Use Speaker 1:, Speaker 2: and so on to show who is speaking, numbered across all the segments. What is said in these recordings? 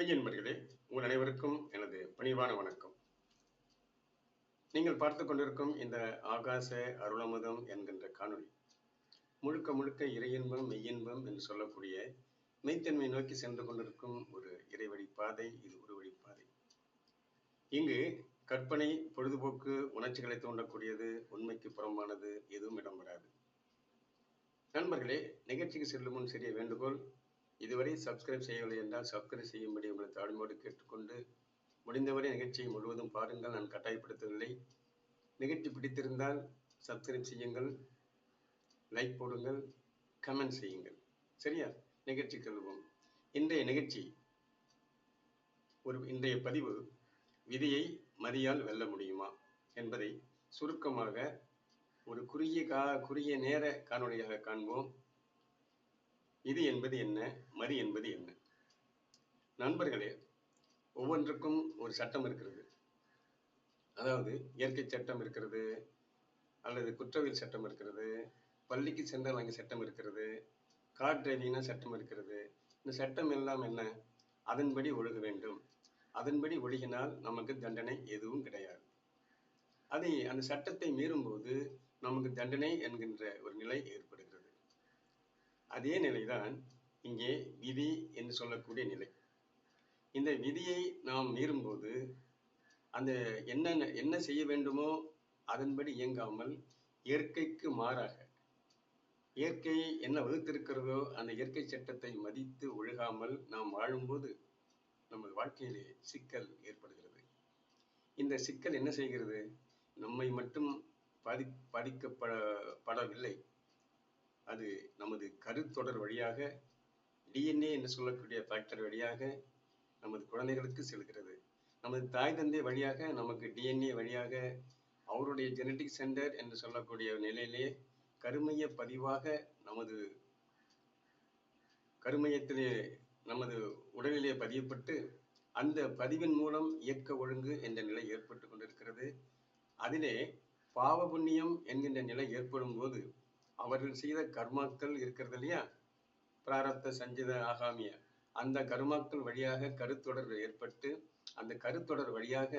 Speaker 1: மெய்யன்பர்களே உங்கள் அனைவருக்கும் எனது பணிவான வணக்கம். நீங்கள் பார்த்து கொண்டிருக்கும் இந்த ஆகாச அருளமுதம் என்கின்ற காணொளி முழுக்க முழுக்க இறையின்பம் மெய்யின்பம் என்று சொல்லக்கூடிய மெய்த்தன்மை நோக்கி சென்று கொண்டிருக்கும் ஒரு இறைவழி பாதை இது ஒரு வழிப்பாதை பாதை. இங்கு கற்பனை பொழுதுபோக்கு உணர்ச்சிகளை தூண்டக்கூடியது உண்மைக்கு புறம்பானது எதுவும் இடம்பெறாது. நண்பர்களே நிகழ்ச்சிக்கு செல்லும் முன் சிறிய வேண்டுகோள் இதுவரை சப்ஸ்கிரைப் செய்யவில்லை என்றால் சப்ஸ்கிரைப் செய்யும்படி உங்களை தாழ்மையோடு கேட்டுக்கொண்டு முடிந்தவரை நிகழ்ச்சியை முழுவதும் பாருங்கள். நான் கட்டாயப்படுத்தவில்லை. நிகழ்ச்சி பிடித்திருந்தால் சப்ஸ்கிரைப் செய்யுங்கள். லைக் போடுங்கள். கமெண்ட் செய்யுங்கள். சரியா? நிகழ்ச்சி கல்வோம் இன்றைய நிகழ்ச்சி ஒரு இன்றைய பதிவு விதியை மதியால் வெல்ல முடியுமா என்பதை சுருக்கமாக ஒரு குறுகிய கா குறுகிய நேர காணொலியாக காண்போம். இது என்பது என்ன? மறி என்பது என்ன? நண்பர்களே ஒவ்வொன்றுக்கும் ஒரு சட்டம் இருக்கிறது. அதாவது இயற்கை சட்டம் இருக்கிறது அல்லது குற்றவியல் சட்டம் இருக்கிறது பள்ளிக்கு சென்றால் அங்கே சட்டம் இருக்கிறது கார் டிரைவிங்னா சட்டம் இருக்கிறது. இந்த சட்டம் எல்லாம் என்ன? அதன்படி ஒழுக வேண்டும். அதன்படி ஒழுகினால் நமக்கு தண்டனை எதுவும் கிடையாது. அதை அந்த சட்டத்தை மீறும்போது நமக்கு தண்டனை என்கின்ற ஒரு நிலை ஏற்படும். அதே நிலைதான் இங்கே விதி என்று சொல்லக்கூடிய நிலை. இந்த விதியை நாம் மீறும்போது அந்த என்ன என்ன செய்ய வேண்டுமோ அதன்படி இயங்காமல் இயற்கைக்கு மாறாக இயற்கை என்ன வகுத்திருக்கிறதோ அந்த இயற்கை சட்டத்தை மதித்து ஒழுகாமல் நாம் வாழும்போது நமது வாழ்க்கையிலே சிக்கல் ஏற்படுகிறது. இந்த சிக்கல் என்ன செய்கிறது? நம்மை மட்டும் பாதி பாதிக்கப்பட படவில்லை. அது நமது கருத்தொடர் வழியாக டிஎன்ஏ என்று சொல்லக்கூடிய ஃபேக்டர் வழியாக நமது குழந்தைகளுக்கு செல்கிறது. நமது தாய் தந்தை வழியாக நமக்கு டிஎன்ஏ வழியாக அவருடைய ஜெனட்டிக் சென்டர் என்று சொல்லக்கூடிய நிலையிலே கருமைய பதிவாக நமது கருமையத்திலே நமது உடலிலே பதியப்பட்டு அந்த பதிவின் மூலம் இயக்க ஒழுங்கு என்ற நிலை ஏற்பட்டு கொண்டிருக்கிறது. அதிலே பாவ புண்ணியம் என்கின்ற நிலை ஏற்படும் போது அவர்கள் செய்த கர்மாக்கள் இருக்கிறது இல்லையா? பிராரப்த சஞ்சித ஆகாமிய. அந்த கர்மாக்கள் வழியாக கருத்தொடர் ஏற்பட்டு அந்த கருத்தொடர் வழியாக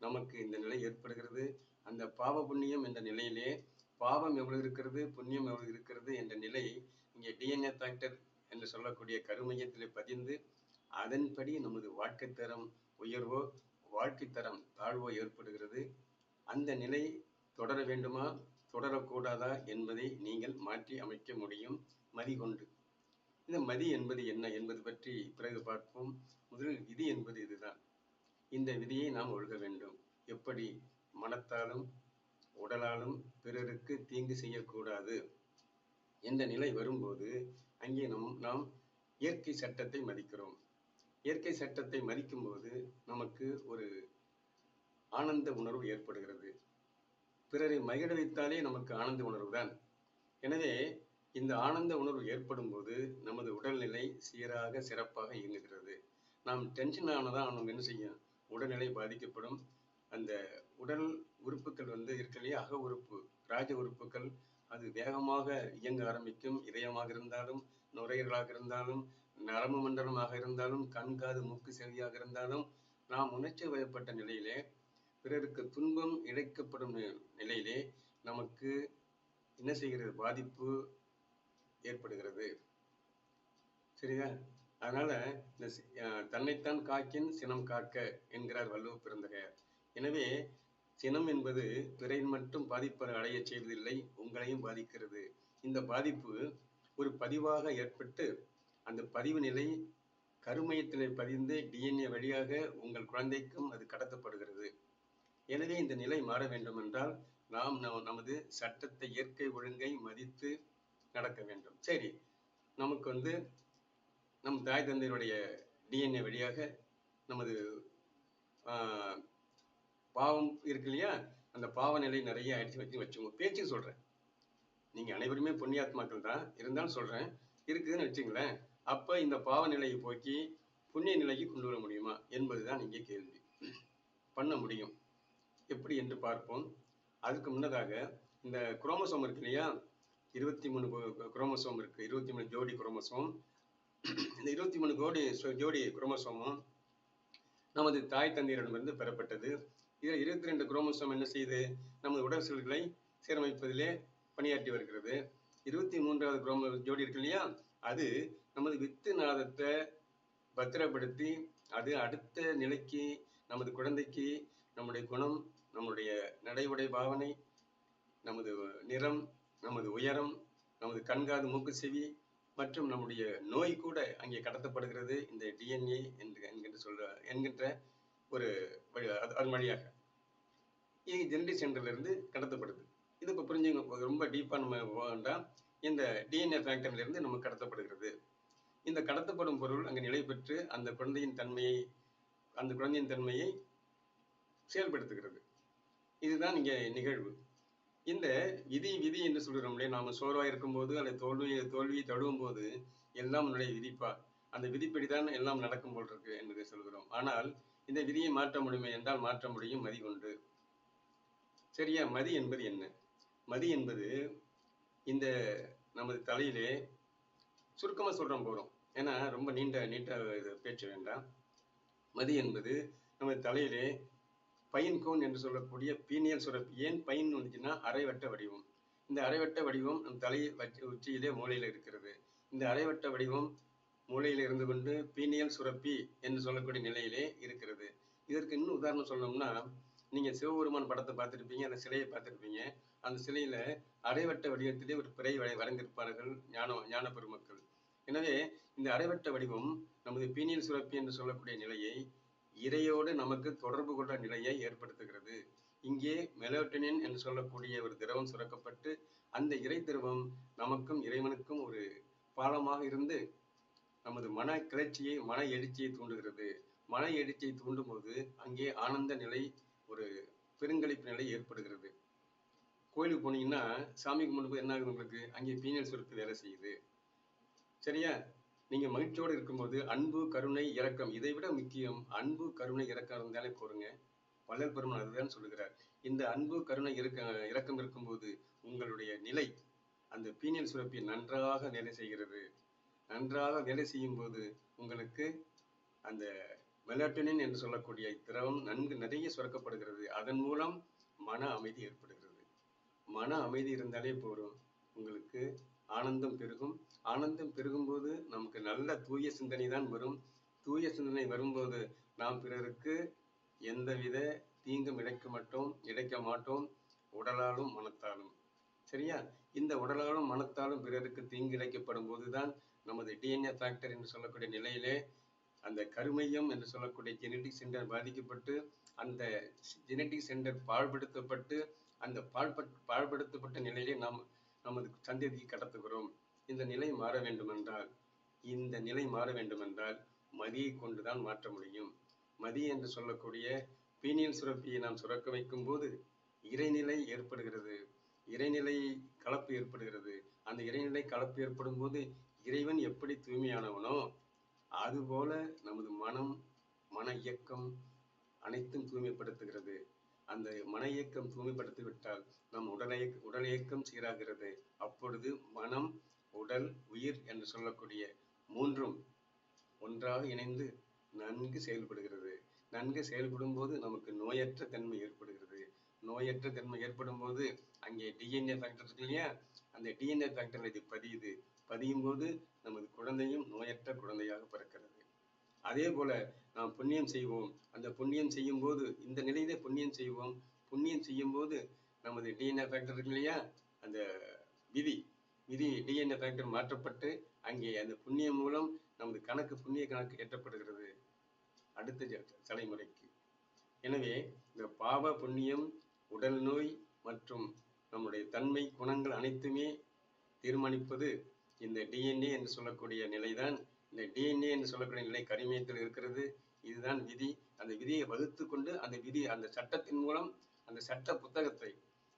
Speaker 1: நமக்கு இந்த நிலை ஏற்படுகிறது. அந்த பாவ புண்ணியம் என்ற நிலையிலே பாவம் எவ்வளவு இருக்கிறது புண்ணியம் எவ்வளவு இருக்கிறது என்ற நிலை இங்கே டிஎன்ஏ ஃபேக்டர் என்று சொல்லக்கூடிய கருமையத்தில் பதிந்து அதன்படி நமது வாழ்க்கை தரம் உயர்வோ வாழ்க்கை தரம் தாழ்வோ ஏற்படுகிறது. அந்த நிலை தொடர வேண்டுமா? தொடரக்கூடாதா என்பதை நீங்கள் மாற்றி அமைக்க முடியும். மதி கொண்டு. இந்த மதி என்பது என்ன என்பது பற்றி பிறகு பார்ப்போம். முதலில் விதி என்பது இதுதான். இந்த விதியை நாம் ஒழுக வேண்டும். எப்படி? மனத்தாலும் உடலாலும் பிறருக்கு தீங்கு செய்யக்கூடாது என்ற நிலை வரும்போது அங்கே நம் நாம் இயற்கை சட்டத்தை மதிக்கிறோம். இயற்கை சட்டத்தை மதிக்கும்போது நமக்கு ஒரு ஆனந்த உணர்வு ஏற்படுகிறது. பிறரை மகிழ வைத்தாலே நமக்கு ஆனந்த உணர்வு தான். எனவே இந்த ஆனந்த உணர்வு ஏற்படும் போது நமது உடல்நிலை சீராக சிறப்பாக இயங்குகிறது. நாம் டென்ஷன் ஆனதான் நம்ம என்ன செய்யும்? உடல்நிலை பாதிக்கப்படும். அந்த உடல் உறுப்புகள் வந்து இருக்கலையே அக உறுப்பு ராஜ உறுப்புகள் அது வேகமாக இயங்க ஆரம்பிக்கும். இதயமாக இருந்தாலும் நுரையீரலாக இருந்தாலும் நரம்பு மண்டலமாக இருந்தாலும் கண் காது மூக்கு செவியாக இருந்தாலும் நாம் உணர்ச்சி வயப்பட்ட நிலையிலே பிறருக்கு துன்பம் இழைக்கப்படும் நிலையிலே நமக்கு என்ன செய்கிறது? பாதிப்பு ஏற்படுகிறது. சரியா? அதனால இந்த தன்னைத்தான் காக்கின் சினம் காக்க என்கிறார் வள்ளுவ பிறந்தகையார் எனவே சினம் என்பது பிறையின் மட்டும் பாதிப்பை அடைய செய்வதில்லை உங்களையும் பாதிக்கிறது. இந்த பாதிப்பு ஒரு பதிவாக ஏற்பட்டு அந்த பதிவு நிலை கருமையத்திலே பதிந்து டிஎன்ஏ வழியாக உங்கள் குழந்தைக்கும் அது கடத்தப்படுகிறது. எனவே இந்த நிலை மாற வேண்டும் என்றால் நாம் நமது சட்டத்தை இயற்கை ஒழுங்கை மதித்து நடக்க வேண்டும். சரி நமக்கு வந்து நம் தாய் தந்தையினுடைய டிஎன்ஏ வழியாக நமது பாவம் இருக்கு இல்லையா? அந்த பாவ நிலை நிறைய ஆயிடுச்சு வச்சு வச்சுங்க பேச்சு சொல்கிறேன் நீங்கள் அனைவருமே புண்ணியாத்மாக்கள் தான். இருந்தாலும் சொல்கிறேன் இருக்குதுன்னு வச்சுங்களேன். அப்போ இந்த பாவ நிலையை போக்கி புண்ணிய நிலைக்கு கொண்டு வர முடியுமா என்பது தான் இங்கே கேள்வி. பண்ண முடியும். எப்படி என்று பார்ப்போம். அதுக்கு முன்னதாக இந்த குரோமசோம் இருக்கு இல்லையா? இருபத்தி மூணு குரோமசோம் இருக்கு. இருபத்தி மூணு ஜோடி குரோமசோம். இந்த இருபத்தி மூணு கோடி ஜோடி குரோமசோமும் நமது தாய் தந்தையரிடமிருந்து பெறப்பட்டது. இதில் இருபத்தி ரெண்டு குரோமசோம் என்ன செய்யுது? நமது உடல் செல்களை சீரமைப்பதிலே பணியாற்றி வருகிறது. இருபத்தி மூன்றாவது குரோமோ ஜோடி இருக்கு இல்லையா? அது நமது வித்து நாதத்தை பத்திரப்படுத்தி அது அடுத்த நிலைக்கு நமது குழந்தைக்கு நம்முடைய குணம் நம்முடைய நடை உடை பாவனை நமது நிறம் நமது உயரம் நமது கண்காது மூக்கு செவி மற்றும் நம்முடைய நோய் கூட அங்கே கடத்தப்படுகிறது. இந்த டிஎன்ஏ என்று என்கின்ற சொல்ற என்கின்ற ஒரு வழி அது வழியாக. இது ஜெனடிக் சென்டர்லேருந்து கடத்தப்படுது. இது இப்போ புரிஞ்சுங்க ரொம்ப டீப்பாக நம்ம போக வேண்டாம் இந்த டிஎன்ஏ ஃபேக்டர்லேருந்து நமக்கு கடத்தப்படுகிறது. இந்த கடத்தப்படும் பொருள் அங்கே நிலை பெற்று அந்த குழந்தையின் தன்மையை அந்த குழந்தையின் தன்மையை செயல்படுத்துகிறது. இதுதான் இங்கே நிகழ்வு. இந்த விதி விதி என்று சொல்கிறோம் இல்லையா நாம சோர்வா இருக்கும்போது அல்லது தோல்வியை தோல்வியை தழுவும் போது எல்லாம் உன்னுடைய விதிப்பா? அந்த விதிப்படிதான் எல்லாம் நடக்கும் போல் இருக்கு என்று சொல்கிறோம் ஆனால் இந்த விதியை மாற்ற முடியுமே என்றால் மாற்ற முடியும் மதி கொண்டு சரியா? மதி என்பது என்ன? மதி என்பது இந்த நமது தலையிலே சுருக்கமா சொல்றோம் போகிறோம் ஏன்னா ரொம்ப நீண்ட நீண்ட பேச்சு வேண்டாம். மதி என்பது நமது தலையிலே பைன் கோன் என்று சொல்லக்கூடிய பீனியல் சுரப்பி ஏன் பைன் வந்துச்சுன்னா அரைவட்ட வடிவம். இந்த அரைவட்ட வடிவம் நம் தலை உச்சியிலே மூலையில இருக்கிறது. இந்த அரைவட்ட வடிவம் மூலையில இருந்து கொண்டு பீனியல் சுரப்பி என்று சொல்லக்கூடிய நிலையிலே இருக்கிறது. இதற்கு இன்னும் உதாரணம் சொல்லணும்னா நீங்க சிவபெருமான் படத்தை பார்த்திருப்பீங்க அந்த சிலையை பார்த்திருப்பீங்க. அந்த சிலையில அரைவட்ட வடிவத்திலே ஒரு பிறை வரைந்திருப்பார்கள் ஞான ஞான பெருமக்கள். எனவே இந்த அரைவட்ட வடிவம் நமது பீனியல் சுரப்பி என்று சொல்லக்கூடிய நிலையை இறையோடு நமக்கு தொடர்பு கொண்ட நிலையை ஏற்படுத்துகிறது. இங்கே மெலோட்டனின் என்று சொல்லக்கூடிய ஒரு திரவம் சுரக்கப்பட்டு அந்த இறை திரவம் நமக்கும் இறைவனுக்கும் ஒரு பாலமாக இருந்து நமது மன கிளர்ச்சியை மன எழுச்சியை தூண்டுகிறது. மன எழுச்சியை தூண்டும் போது அங்கே ஆனந்த நிலை ஒரு பெருங்களிப்பு நிலை ஏற்படுகிறது. கோயிலுக்கு போனீங்கன்னா சாமி கும்பிடும்போது என்ன ஆகுது உங்களுக்கு? அங்கே பீனியல் சுருக்கு வேலை செய்யுது. சரியா? நீங்க மகிழ்ச்சியோடு இருக்கும்போது அன்பு கருணை இரக்கம் இதை விட முக்கியம் அன்பு கருணை இரக்கம் இருந்தாலே போருங்க. வள்ளல் பெருமான் அதுதான் சொல்லுகிறார். இந்த அன்பு கருணை இருக்க இரக்கம் இருக்கும்போது உங்களுடைய நிலை அந்த பீனியல் சுரப்பி நன்றாக வேலை செய்கிறது. நன்றாக வேலை செய்யும் போது உங்களுக்கு அந்த மெலட்டனின் என்று சொல்லக்கூடிய திரவம் நன்கு நிறைய சுரக்கப்படுகிறது. அதன் மூலம் மன அமைதி ஏற்படுகிறது. மன அமைதி இருந்தாலே போதும் உங்களுக்கு ஆனந்தம் பெருகும். ஆனந்தம் பெருகும்போது நமக்கு நல்ல தூய சிந்தனை தான் வரும். தூய சிந்தனை வரும்போது நாம் பிறருக்கு எந்தவித தீங்கும் இழைக்க மாட்டோம் இழைக்க மாட்டோம். உடலாலும் மனத்தாலும். சரியா? இந்த உடலாலும் மனத்தாலும் பிறருக்கு தீங்கு இழைக்கப்படும் போதுதான் நமது டிஎன்ஏ ஃபேக்டர் என்று சொல்லக்கூடிய நிலையிலே அந்த கருமையம் என்று சொல்லக்கூடிய ஜெனடிக் சென்டர் பாதிக்கப்பட்டு அந்த ஜெனடிக் சென்டர் பாழ்படுத்தப்பட்டு அந்த பாழ்பட் பாழ்படுத்தப்பட்ட நிலையிலே நாம் நமது சந்ததிக்கு கடத்துகிறோம். இந்த நிலை மாற வேண்டுமென்றால் இந்த நிலை மாற வேண்டுமென்றால் மதியை கொண்டுதான் மாற்ற முடியும். மதி என்று சொல்லக்கூடிய பீனியல் சுரப்பியை நாம் சுரக்க வைக்கும் போது இறைநிலை ஏற்படுகிறது. இறைநிலை கலப்பு ஏற்படுகிறது. அந்த இறைநிலை கலப்பு ஏற்படும் போது இறைவன் எப்படி தூய்மையானவனோ அதுபோல நமது மனம் மன இயக்கம் அனைத்தும் தூய்மைப்படுத்துகிறது. அந்த மன இயக்கம் தூய்மைப்படுத்தி விட்டால் நம் உடலை உடல் இயக்கம் சீராகிறது. அப்பொழுது மனம் உடல் உயிர் என்று சொல்லக்கூடிய மூன்றும் ஒன்றாக இணைந்து நன்கு செயல்படுகிறது. நன்கு செயல்படும் போது நமக்கு நோயற்ற தன்மை ஏற்படுகிறது. நோயற்ற தன்மை ஏற்படும் போது அங்கே டிஎன்ஏ ஃபேக்டர் இருக்கு இல்லையா? அந்த டிஎன்ஏ ஃபேக்டர் இது பதியுது. பதியும் போது நமது குழந்தையும் நோயற்ற குழந்தையாக பிறக்கிறது. அதே போல நாம் புண்ணியம் செய்வோம். அந்த புண்ணியம் செய்யும் போது இந்த நிலையிலே புண்ணியம் செய்வோம். புண்ணியம் செய்யும் போது நமது டிஎன்ஏ ஃபேக்டர் இருக்கு இல்லையா? அந்த விதி விதி டிஎன்ஏ ஃபேக்டர் மாற்றப்பட்டு அங்கே அந்த புண்ணியம் மூலம் நமது கணக்கு புண்ணிய கணக்கு ஏற்றப்படுகிறது. அடுத்த தலைமுறைக்கு. எனவே இந்த பாவ புண்ணியம் உடல் நோய் மற்றும் நம்முடைய தன்மை குணங்கள் அனைத்துமே தீர்மானிப்பது இந்த டிஎன்ஏ என்று சொல்லக்கூடிய நிலைதான் இந்த டிஎன்ஏ என்று சொல்லக்கூடிய நிலை கரிமயத்தில் இருக்கிறது. இதுதான் விதி. அந்த விதியை வகுத்து கொண்டு அந்த விதி அந்த சட்டத்தின் மூலம் அந்த சட்ட புத்தகத்தை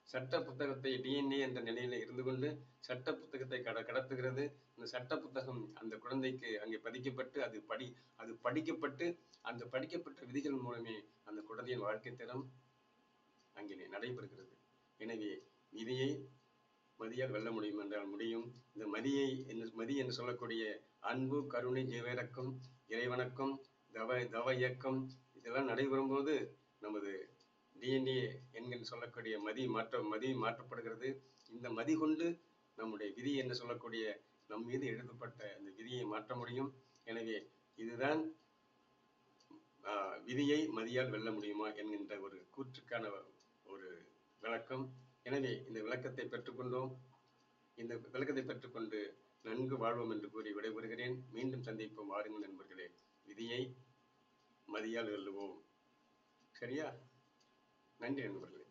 Speaker 1: சட்ட புத்தகத்தை டிஎன்ஏ என்ற நிலையில இருந்து கொண்டு சட்ட புத்தகத்தை கட கடத்துகிறது. அந்த சட்ட புத்தகம் அந்த குழந்தைக்கு அங்கே பதிக்கப்பட்டு அது படி அது படிக்கப்பட்டு அந்த படிக்கப்பட்ட விதிகள் மூலமே அந்த குழந்தையின் வாழ்க்கை தரம் அங்கே நடைபெறுகிறது. எனவே விதியை மதியால் வெல்ல முடியும் என்றால் முடியும். இந்த மதியை என்று மதி என்று சொல்லக்கூடிய அன்பு கருணை ஜீவரக்கம் இறைவணக்கம் தவ தவ இயக்கம் இதெல்லாம் நடைபெறும் போது நமது டிஎன்ஏ என்கின்ற சொல்லக்கூடிய மதி மாற்ற மதி மாற்றப்படுகிறது. இந்த மதி கொண்டு நம்முடைய விதி என்று சொல்லக்கூடிய நம் மீது எழுதப்பட்ட அந்த விதியை மாற்ற முடியும். எனவே இதுதான் ஆஹ், விதியை மதியால் வெல்ல முடியுமா என்கின்ற ஒரு கூற்றுக்கான ஒரு விளக்கம். எனவே இந்த விளக்கத்தை பெற்றுக்கொண்டோம். இந்த விளக்கத்தை பெற்றுக்கொண்டு நன்கு வாழ்வோம் என்று கூறி விடைபெறுகிறேன். மீண்டும் சந்திப்போம் வாருங்கள் நண்பர்களே. விதியை மதியால் வெல்லுவோம் சரியா? நன்றி நண்பர்களே.